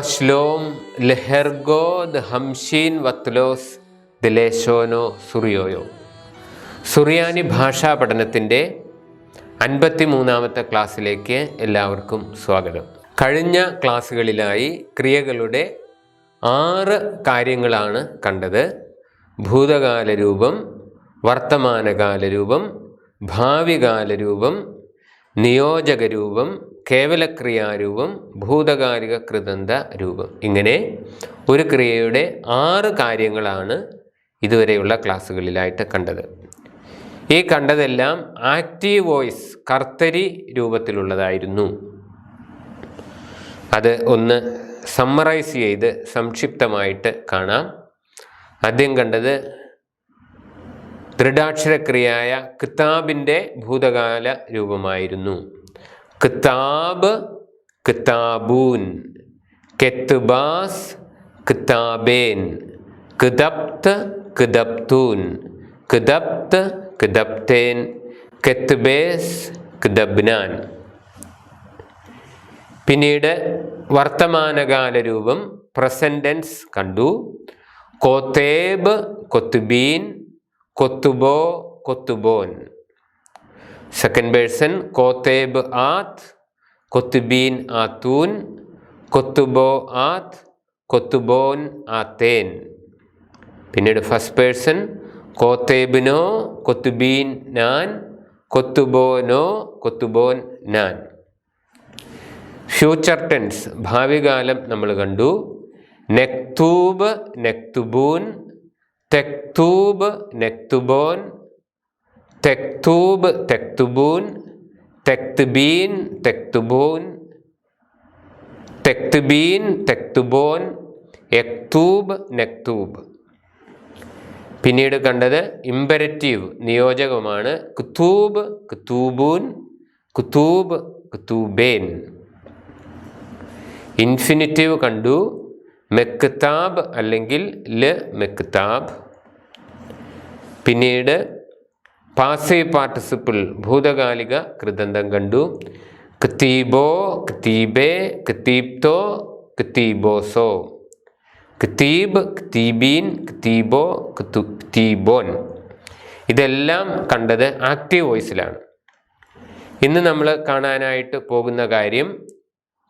Shalom ലെഹർഗോ the ഹംഷീൻ വത്ലോസ് ദിലേശോനോ സുറിയോയോ. സുറിയാനി ഭാഷാ പഠനത്തിന്റെ അൻപത്തി മൂന്നാമത്തെ ക്ലാസ്സിലേക്ക് എല്ലാവർക്കും സ്വാഗതം. കഴിഞ്ഞ ക്ലാസ്സുകളിലായി ക്രിയകളുടെ ആറ് കാര്യങ്ങളാണ് കണ്ടത്. ഭൂതകാല രൂപം വർത്തമാനകാല രൂപം ഭാവികാല രൂപം നിയോജക രൂപം കേവലക്രിയാരൂപം ഭൂതകാരിക കൃതന്ത രൂപം. ഇങ്ങനെ ഒരു ക്രിയയുടെ ആറ് കാര്യങ്ങളാണ് ഇതുവരെയുള്ള ക്ലാസ്സുകളിലായിട്ട് കണ്ടത്. ഈ കണ്ടതെല്ലാം ആക്റ്റീവ് വോയിസ് കർത്തരി രൂപത്തിലുള്ളതായിരുന്നു. അത് ഒന്ന് സമ്മറൈസ് ചെയ്ത് സംക്ഷിപ്തമായിട്ട് കാണാം. ആദ്യം കണ്ടത് ദൃഢാക്ഷരക്രിയായ കിതാബിന്റെ ഭൂതകാല രൂപമായിരുന്നു. കിതാബ് കിതാബൂൻ കെത്തുബാസ് കിതാബേൻ കിതപ്ത് കിതപ്തൂൻ കിതപ്ത് കിതപ്തേൻ കെത്തുബേസ് കിതബ്നാൻ പിന്നീട് വർത്തമാനകാല രൂപം പ്രസന്റൻസ് കണ്ടു. കോത്തേബ് കൊത്തുബീൻ കൊത്തുബോ കൊത്തുബോൻ സെക്കൻഡ് പേഴ്സൺ കോത്തേബ് ആത്ത് കൊത്തുബീൻ ആത്തൂൻ കൊത്തുബോ ആത്ത് കൊത്തുബോൻ ആത്തേൻ പിന്നീട് ഫസ്റ്റ് പേഴ്സൺ കോത്തേബിനോ കൊത്തുബീൻ നാൻ കൊത്തുബോനോ കൊത്തുബോൻ നാൻ ഫ്യൂച്ചർ ടെൻസ് ഭാവികാലം നമ്മൾ കണ്ടു. നെക്തൂബ് നെക്തുബൂൻ തെക്തൂബ് നെക്തുബോൻ തെക്തൂബ് തെക്തുബൂൻ തെക്തുബീൻ തെക്തുബൂൻ തെക്തുബീൻ തെക്തുബോൻ എക്തൂബ് നെക്തൂബ്. പിന്നീട് കണ്ടത് ഇമ്പരറ്റീവ് നിയോജകമാണ് കുത്തൂബ് കുത്തൂബൂൻ കുത്തൂബ് കുത്തൂബേൻ. ഇൻഫിനിറ്റീവ് കണ്ടു. മെക്താബ് അല്ലെങ്കിൽ ല മെക്താബ്. പിന്നീട് പാസീവ് പാർട്ടിസിപ്പിൾ ഭൂതകാലിക കൃതന്തം കണ്ടു. ക്തീബോ ക്തീബേ ക്തീബ്തോ ക്തീബോസോ ക്തീബ് ക്തീബീൻ ക്തീബോ ക്തു ക്തീബോൻ ഇതെല്ലാം കണ്ടത് ആക്റ്റീവ് വോയിസിലാണ്. ഇന്ന് നമ്മൾ കാണാനായിട്ട് പോകുന്ന കാര്യം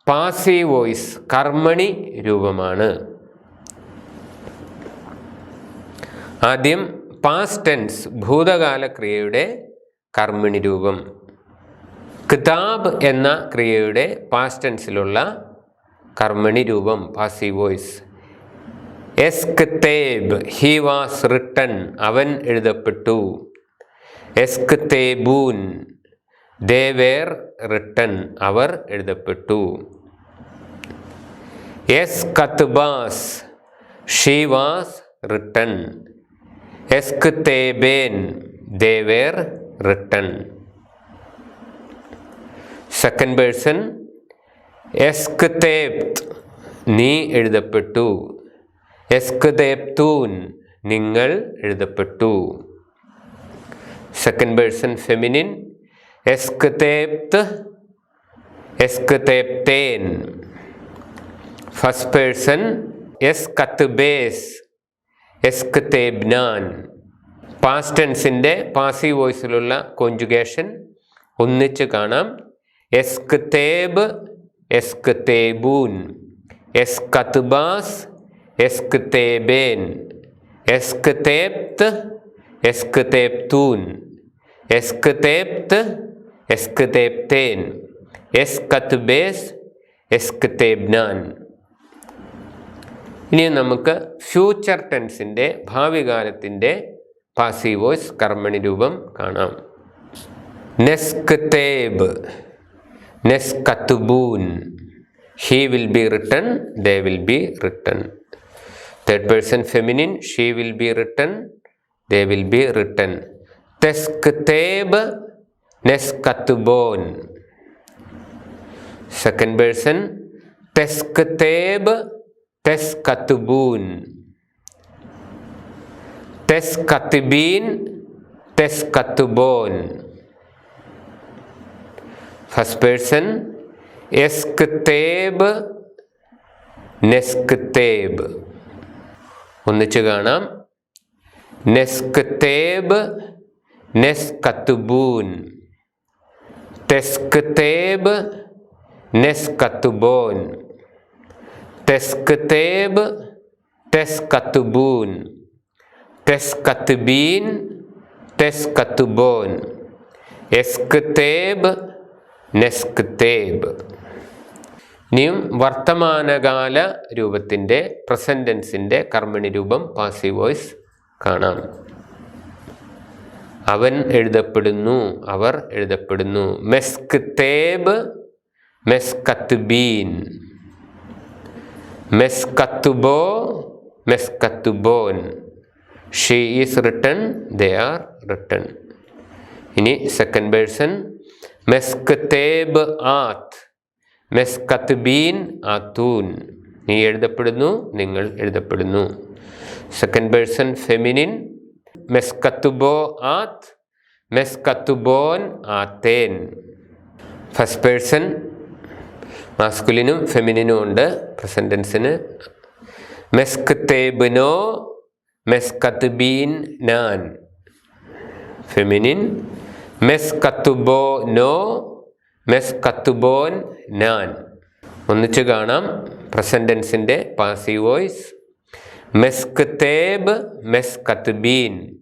പാസീവ് വോയിസ് കർമ്മണി രൂപമാണ്. ആദ്യം പാസ്റ്റ് ടെൻസ് ഭൂതകാല ക്രിയയുടെ കർമ്മിണി രൂപം. കിതാബ് എന്ന ക്രിയയുടെ പാസ്റ്റ് ടെൻസിലുള്ള കർമ്മിണി രൂപം പാസീവ് വോയിസ് എസ് കിത്തേബ് ഹി വാസ് റിട്ടൺ അവൻ എഴുതപ്പെട്ടു. എസ് കിത്തേബൂൻ ദേ വേർ റിട്ടൺ അവർ എഴുതപ്പെട്ടു. എസ് കത്ബാസ് she was written എസ്കത്തേബേൻ they were written. Second person എസ്കത്തേബ്ത് നീ എഴുതപ്പെട്ടു. എസ്കദേപ്തൂൻ നിങ്ങൾ എഴുതപ്പെട്ടു. സെക്കൻഡ് പേഴ്സൺ ഫെമിനിൻ എസ്കതേപ്ത് എസ്കതേപ്തേൻ ഫസ്റ്റ് പേഴ്സൺ എസ് കത്ബേസ് എസ്കതേബ്നാൻ. പാസ്റ്റ് ടെൻസിന്റെ പാസീവ് വോയിസിലുള്ള കോഞ്ചുഗേഷൻ ഒന്നിച്ച് കാണാം. എസ്കതേബ് എസ്കതേബൂൻ. എസ്കത്ബാസ് എസ്കതേബേൻ. എസ്ക്തേപ്ത് എസ്ക്തേപ്തൂൻ. എസ്ക്തേപ്ത് എസ്ക്തേപ്തേൻ. എസ്കത്ബേസ് എസ്കതേബ്നാൻ. ഇനി നമുക്ക് ഫ്യൂച്ചർ ടെൻസിന്റെ ഭാവി കാലത്തിന്റെ പാസീവ് വോയിസ് കർമ്മണി രൂപം കാണാം. നെസ്കതേബ് നെസ്കത്തുബൂൻ he will be written they will be written third person feminine she will be written they will be written തെസ്കതേബ് നെസ്കത്തുബോൻ സെക്കൻഡ് പേഴ്സൺ തെസ്കതേബ് തെസ്കത്തുബൂൻ തെസ്കത്തുബീൻ തെസ്കത്തുബോൻ ഫസ്റ്റ് പേഴ്സൺ എസ്ക് തേബ് നെസ്ക് തേബ് ഒന്നിച്ച് കാണാം. നെസ്ക് നെസ്ക്തേബ് നെസ്കത്തുബൂൻ. തെസ്ക്തേബ് നെസ്കത്തുബോൻ. തെസ്ക്തേബ് തെസ്കത്തുബൂൻ തെസ്കത്തുബീൻ തെസ്കത്തുബോൻ എസ്ക്തേബ് നെസ്ക്തേബ് ഇനിയും വർത്തമാനകാല രൂപത്തിന്റെ പ്രസന്റൻസിന്റെ കർമ്മണി രൂപം പാസീവ് വോയിസ് കാണാം. അവൻ എഴുതപ്പെടുന്നു അവർ എഴുതപ്പെടുന്നു. മെസ്ക്തേബ് മെസ്കത്തുബീൻ മെസ്കത്തുബോ മെസ്കത്തുബോൻ. She is written they are written ഇനി സെക്കൻഡ് പേഴ്സൺ മെസ്കത്തേബ് ആത്ത്. മെസ്കത്ബീൻ ആത്തൂൻ. നീ എഴുതപ്പെടുന്നു നിങ്ങൾ എഴുതപ്പെടുന്നു. സെക്കൻഡ് പേഴ്സൺ ഫെമിനിൻ മെസ്കത്തുബോ ആത്ത്. മെസ്കത്തുബോൻ ആത്തേൻ. ഫസ്റ്റ് പേഴ്സൺ മാസ്കുലിനും ഫെമിനിനും ഉണ്ട്. പ്രസന്റൻസിന് മെസ്കത്തേബിനോ മെസ്കത്ബീൻ നാൻ ഫെമിനിൻ മെസ് കത്തുബോ നോ മെസ് കത്തുബോൻ നാൻ ഒന്നിച്ചു കാണാം. പ്രസന്റൻസിന്റെ പാസീവ് വോയിസ് മെസ്കത്തേബ് മെസ് കത്തുബീൻ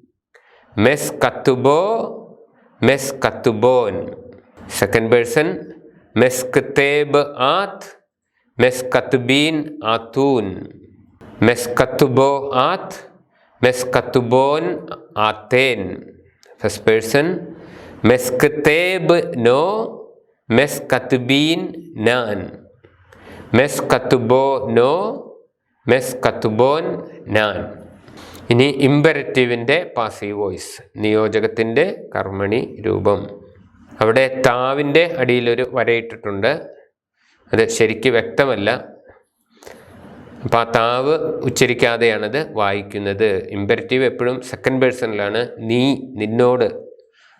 മെസ് കത്തുബോ മെസ് കത്തുബോൻ സെക്കൻഡ് പേഴ്സൺ മെസ്കത്തേബ് ആത്ത് മെസ് കത്തുബീൻ ആത്തൂൻ മെസ് കത്തുബോ ആത്ത് മെസ് കത്തുബോൻ ആത്തേൻ ഫസ്റ്റ് പേഴ്സൺ മെസ്കത്തേബ് നോ മെസ് കത്തുബീൻ നാൻ മെസ്കത്തുബോ നോ മെസ്കത്തുബോൻ നാൻ ഇനി ഇമ്പരറ്റീവിന്റെ പാസീവ് വോയിസ് നിയോജകത്തിന്റെ കർമ്മണി രൂപം. അവിടെ താവിന്റെ അടിയിലൊരു വരയിട്ടിട്ടുണ്ട്. അത് ശരിക്ക് വ്യക്തമല്ല. അപ്പം ആ താവ് ഉച്ചരിക്കാതെയാണത് വായിക്കുന്നത്. ഇമ്പരറ്റീവ് എപ്പോഴും സെക്കൻഡ് പേഴ്സണിലാണ് നീ നിന്നോട്.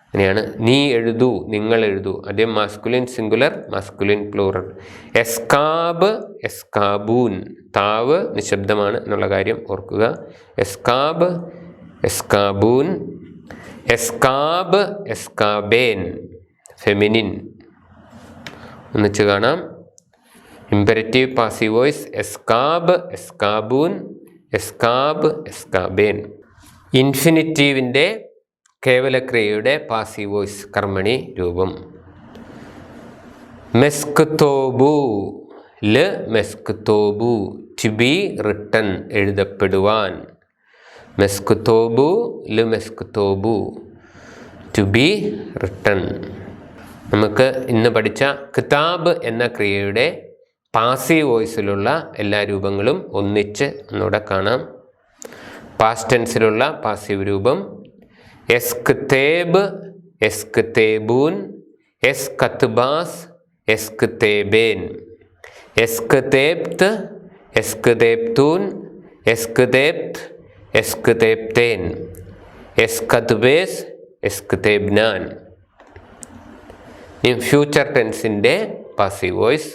അങ്ങനെയാണ്. നീ എഴുതൂ നിങ്ങൾ എഴുതൂ. അതേ മാസ്കുലിൻ സിംഗുലർ മാസ്കുലിൻ പ്ലൂറൽ എസ്കാബ് എസ്കാബൂൻ. താവ് നിശബ്ദമാണ് എന്നുള്ള കാര്യം ഓർക്കുക. എസ്കാബ് എസ്കാബൂൻ. എസ്കാബ് എസ്കാബേൻ. ഫെമിനിൻ ഒന്നിച്ച് കാണാം. ഇമ്പരറ്റീവ് പാസീവ് വോയിസ് എസ്കാബ് എസ്കാബൂൻ എസ്കാബ് എസ്കാബേൻ ഇൻഫിനിറ്റീവിന്റെ കേവലക്രിയയുടെ പാസീവ് വോയിസ് കർമ്മണി രൂപം. മെസ്ക്തോബു ൽ മെസ്ക്തോബു ടു ബി റിട്ടൺ എഴുതപ്പെടുവാൻ. മെസ്ക്തോബു ൽ മെസ്ക്തോബു ടു ബി റിട്ടൺ നമുക്ക് ഇന്ന് പഠിച്ച കിതാബ് എന്ന ക്രിയയുടെ പാസീവ് വോയിസിലുള്ള എല്ലാ രൂപങ്ങളും ഒന്നിച്ച് ഒന്നുകൂടെ കാണാം. പാസ്റ്റ് ടെൻസിലുള്ള പാസീവ് രൂപം. എസ് കിത്തേബ് എസ് കിത്തേബൂൻ എസ് കത്ത്ബാസ് എസ് കിത്തേബേൻ എസ് കിത്തേബ്ത്ത് എസ് കിതേബ്തൂൻ എസ് കിതേബ്ത് എസ് കിതേബ്തേൻ എസ് കത്ത്ബേസ് എസ് എസ്ക്തേബ്നാൻ ഇൻ ഫ്യൂച്ചർ ടെൻസിന്റെ പാസീവ് വോയിസ്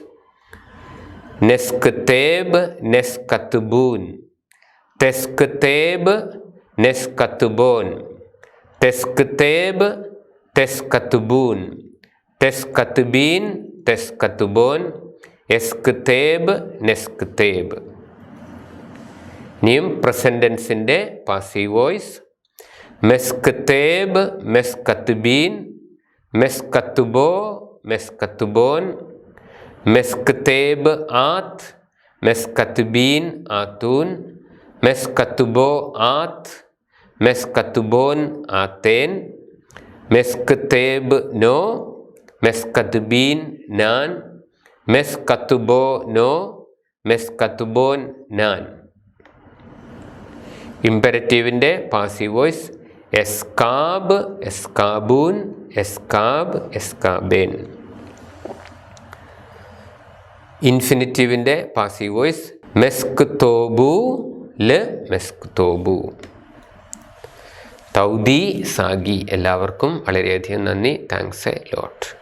നെസ്ക്തേബ് നെസ്കത്ബൂൻ തെസ്ക്തേബ് നെസ്കത്ബോൻ തെസ്ക്തേബ് തെസ്കത്ബൂൻ എസ്ക് തേബ് നെസ്ക് തേബ് ഇനിയും പ്രസന്റൻസിന്റെ പാസീവ് വോയിസ് മെസ്ക്തേബ് മെസ്കത്ബീൻ മെസ്കത്തുബോ മെസ്കത്തുബോൻ മെസ്കത്തേബ് ആത്ത് മെസ്കത്തുബീൻ ആത്തൂൻ മെസ്കത്തുബോ ആത്ത് മെസ്കത്തുബോൻ ആത്തേൻ മെസ്കത്തേബ് നോ മെസ്കത്തുബീൻ നാൻ മെസ്കത്തുബോ നോ മെസ്കത്തുബോൻ നാൻ. ഇമ്പരറ്റീവിന്റെ പാസീവ് വോയിസ് എസ്കാബ് എസ്കാബൂൻ എസ്കാബ് എസ്കാബേൻ. ഇൻഫിനിറ്റീവിന്റെ പാസീവ് വോയിസ് മെസ്ക് തോബു ൽ മെസ്ക് തോബു തൗദി സാഗി. എല്ലാവർക്കും വളരെയധികം നന്ദി. Thanks a lot.